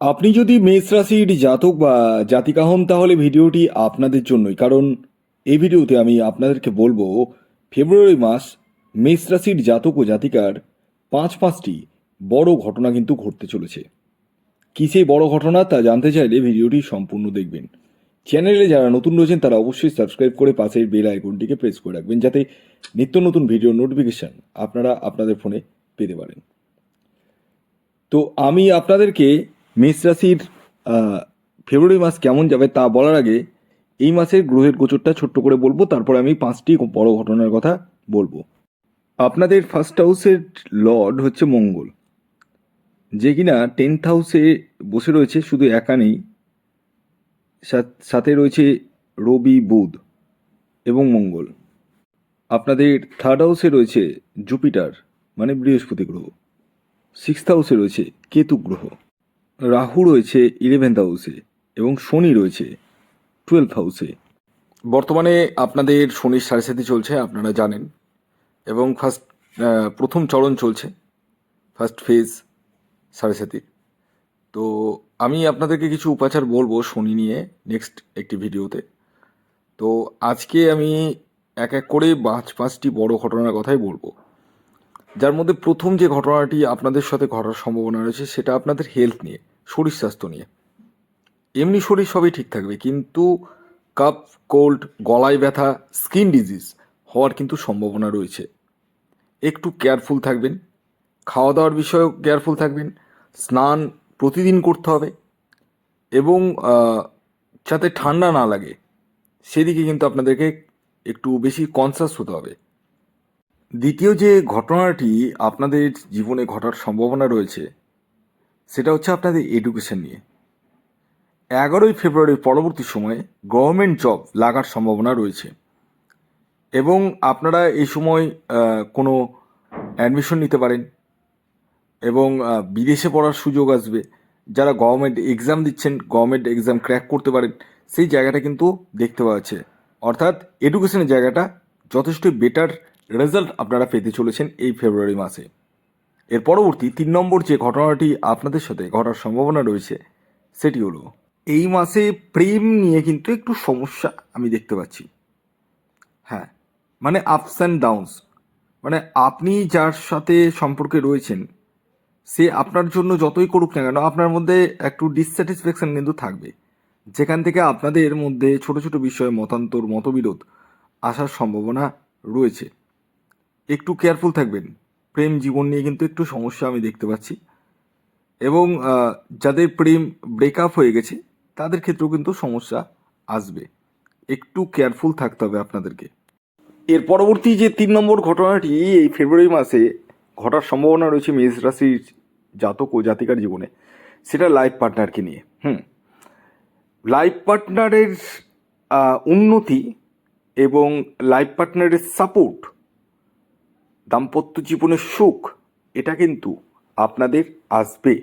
আপনি যদি মেষ রাশির জাতক বা জাতিকা হন, তাহলে ভিডিওটি আপনাদের জন্যই। কারণ এই ভিডিওতে আমি আপনাদেরকে বলব, ফেব্রুয়ারি মাস মেষ রাশির জাতক ও জাতিকার পাঁচ পাঁচটি বড় ঘটনা কিন্তু ঘটতে চলেছে। কী সেই বড় ঘটনা তা জানতে চাইলে ভিডিওটি সম্পূর্ণ দেখবেন। চ্যানেলে যারা নতুন রয়েছেন, তারা অবশ্যই সাবস্ক্রাইব করে পাশের বেল আইকনটিকে প্রেস করে রাখবেন, যাতে নিত্য নতুন ভিডিও নোটিফিকেশন আপনারা আপনাদের ফোনে পেতে পারেন। তো আমি আপনাদেরকে মেষ রাশির ফেব্রুয়ারি মাস কেমন যাবে তা বলার আগে এই মাসের গ্রহের গোচরটা ছোট্ট করে বলব, তারপরে আমি পাঁচটি বড় ঘটনার কথা বলব। আপনাদের ফার্স্ট হাউসের লর্ড হচ্ছে মঙ্গল, যে কিনা টেন্থ হাউসে বসে রয়েছে, শুধু একা নেই, সাথে রয়েছে রবি, বুধ এবং মঙ্গল। আপনাদের থার্ড হাউসে রয়েছে জুপিটার মানে বৃহস্পতি গ্রহ সিক্সথ হাউসে রয়েছে কেতু গ্রহ। রাহু রয়েছে ইলেভেন্থ হাউসে এবং শনি রয়েছে টুয়েলভ হাউসে বর্তমানে আপনাদের শনির সাড়ে সাথে চলছে, আপনারা জানেন। এবং ফার্স্ট প্রথম চরণ চলছে ফার্স্ট ফেজ সাড়ে সাথে তো আমি আপনাদেরকে কিছু উপাচার বলব শনি নিয়ে নেক্সট একটি ভিডিওতে। তো আজকে আমি এক এক করে পাঁচ পাঁচটি বড় ঘটনার কথাই বলব। যার মধ্যে প্রথম যে ঘটনাটি আপনাদের সাথে ঘটার সম্ভাবনা রয়েছে সেটা আপনাদের হেলথ নিয়ে, শরীর স্বাস্থ্য নিয়ে। এমনি শরীর সবই ঠিক থাকবে, কিন্তু কাপ কোল্ড গলায় ব্যথা স্কিন ডিজিজ হওয়ার কিন্তু সম্ভাবনা রয়েছে। একটু কেয়ারফুল থাকবেন খাওয়া দাওয়ার বিষয়েও কেয়ারফুল থাকবেন, স্নান প্রতিদিন করতে হবে এবং যাতে ঠান্ডা না লাগে, সেদিকে কিন্তু আপনাদেরকে একটু বেশি কনসাস হতে হবে। দ্বিতীয় যে ঘটনাটি আপনাদের জীবনে ঘটার সম্ভাবনা রয়েছে, সেটা হচ্ছে আপনাদের এডুকেশন নিয়ে। এগারোই ফেব্রুয়ারির পরবর্তী সময়ে গভর্নমেন্ট জব লাগার সম্ভাবনা রয়েছে এবং আপনারা এই সময় কোনো অ্যাডমিশন নিতে পারেন এবং বিদেশে পড়ার সুযোগ আসবে। যারা গভর্নমেন্ট এক্সাম দিচ্ছেন গভর্নমেন্ট এক্সাম ক্র্যাক করতে পারেন, সেই জায়গাটা কিন্তু দেখতে পাওয়া যাচ্ছে। অর্থাৎ এডুকেশনের জায়গাটা যথেষ্ট বেটার রেজাল্ট আপনারা পেতে চলেছেন এই ফেব্রুয়ারি মাসে। এর পরবর্তী তিন নম্বর যে ঘটনাটি আপনাদের সাথে ঘটার সম্ভাবনা রয়েছে, সেটি হলো, এই মাসে প্রেম নিয়ে কিন্তু একটু সমস্যা আমি দেখতে পাচ্ছি। হ্যাঁ মানে আপস অ্যান্ড ডাউনস মানে আপনি যার সাথে সম্পর্কে রয়েছেন, সে আপনার জন্য যতই করুক না কেন, আপনার মধ্যে একটু ডিসস্যাটিসফ্যাকশন কিন্তু থাকবে। যেখান থেকে আপনাদের মধ্যে ছোট ছোট বিষয়ে মতান্তর, মতবিরোধ আসার সম্ভাবনা রয়েছে। একটু কেয়ারফুল থাকবেন। প্রেম জীবন নিয়ে কিন্তু একটু সমস্যা আমি দেখতে পাচ্ছি। এবং যাদের প্রেম ব্রেকআপ হয়ে গেছে, তাদের ক্ষেত্রেও কিন্তু সমস্যা আসবে। একটু কেয়ারফুল থাকতে হবে আপনাদেরকে। এর পরবর্তী যে তিন নম্বর ঘটনাটি, এই ফেব্রুয়ারি মাসে ঘটার সম্ভাবনা রয়েছে মেষ রাশির জাতক ও জাতিকার জীবনে। সেটা লাইফ পার্টনারকে নিয়ে। হুম। লাইফ পার্টনারের উন্নতি এবং লাইফ পার্টনারের সাপোর্ট দাম্পত্য জীবনের সুখ, এটা কিন্তু আপনাদের আসবে।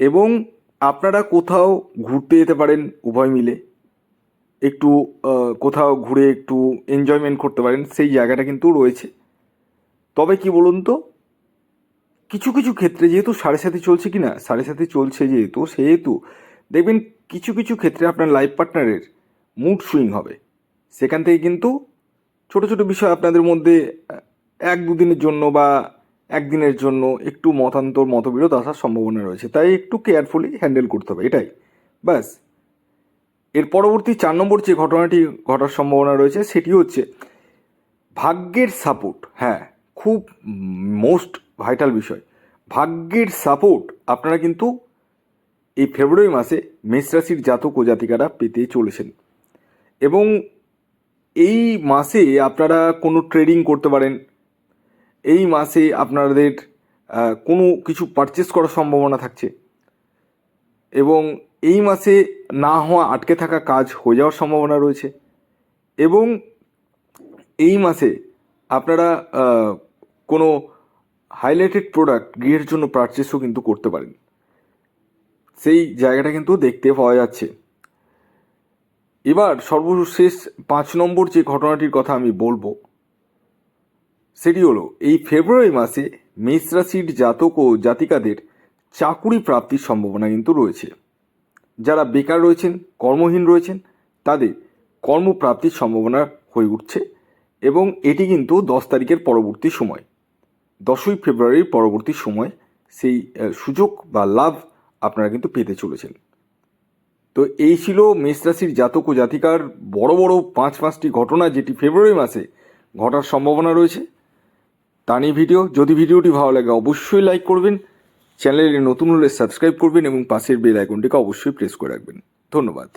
এবং আপনারা কোথাও ঘুরতে যেতে পারেন উভয় মিলে। একটু কোথাও ঘুরে একটু এনজয়মেন্ট করতে পারেন, সেই জায়গাটা কিন্তু রয়েছে। তবে কি বলুন তো, কিছু কিছু ক্ষেত্রে যেহেতু সাড়ে সাথে চলছে কি না সাড়ে সাথে চলছে যেহেতু, সেহেতু দেখবেন কিছু কিছু ক্ষেত্রে আপনার লাইফ পার্টনারের মুড সুইং হবে। সেখান থেকে কিন্তু ছোট ছোট বিষয় আপনাদের মধ্যে এক দুদিনের জন্য বা একদিনের জন্য একটু মতান্তর, মতবিরোধ আসার সম্ভাবনা রয়েছে। তাই একটু কেয়ারফুলি হ্যান্ডেল করতে হবে, এটাই। ব্যাস। এর পরবর্তী চার নম্বর যে ঘটনাটি ঘটার সম্ভাবনা রয়েছে, সেটি হচ্ছে ভাগ্যের সাপোর্ট হ্যাঁ খুব মোস্ট ভাইটাল বিষয়। ভাগ্যের সাপোর্ট আপনারা কিন্তু এই ফেব্রুয়ারি মাসে মেষ রাশির জাতক ও জাতিকারা পেতে চলেছেন। এবং এই মাসে আপনারা কোনো ট্রেডিং করতে পারেন এই মাসে আপনাদের কোনো কিছু পারচেস করার সম্ভাবনা থাকছে। এবং এই মাসে না হওয়া, আটকে থাকা কাজ হয়ে যাওয়ার সম্ভাবনা রয়েছে। এবং এই মাসে আপনারা কোনো হাইলাইটেড প্রোডাক্ট গৃহের জন্য পারচেসও কিন্তু করতে পারেন। সেই জায়গাটা কিন্তু দেখতে পাওয়া যাচ্ছে। এবার সর্বশেষ পাঁচ নম্বর যে ঘটনাটির কথা আমি বলব সেটি হলো, এই ফেব্রুয়ারি মাসে মেষ রাশির জাতক ও জাতিকাদের চাকুরি প্রাপ্তির সম্ভাবনা কিন্তু রয়েছে। যারা বেকার রয়েছেন, কর্মহীন রয়েছেন, তাদের কর্মপ্রাপ্তির সম্ভাবনা হয়ে উঠছে এবং এটি কিন্তু দশ তারিখের পরবর্তী সময়। দশই ফেব্রুয়ারির পরবর্তী সময় সেই সুযোগ বা লাভ আপনারা কিন্তু পেতে চলেছেন। তো এই ছিল মেষ রাশির জাতক ও জাতিকার বড় বড় পাঁচ পাঁচটি ঘটনা যেটি ফেব্রুয়ারি মাসে ঘটার সম্ভাবনা রয়েছে। তা নিয়ে ভিডিও। যদি ভিডিওটি ভালো লাগে, অবশ্যই লাইক করবেন। চ্যানেলে নতুন হলে সাবস্ক্রাইব করবেন এবং পাশের বেল আইকনটিকে অবশ্যই প্রেস করে রাখবেন। ধন্যবাদ।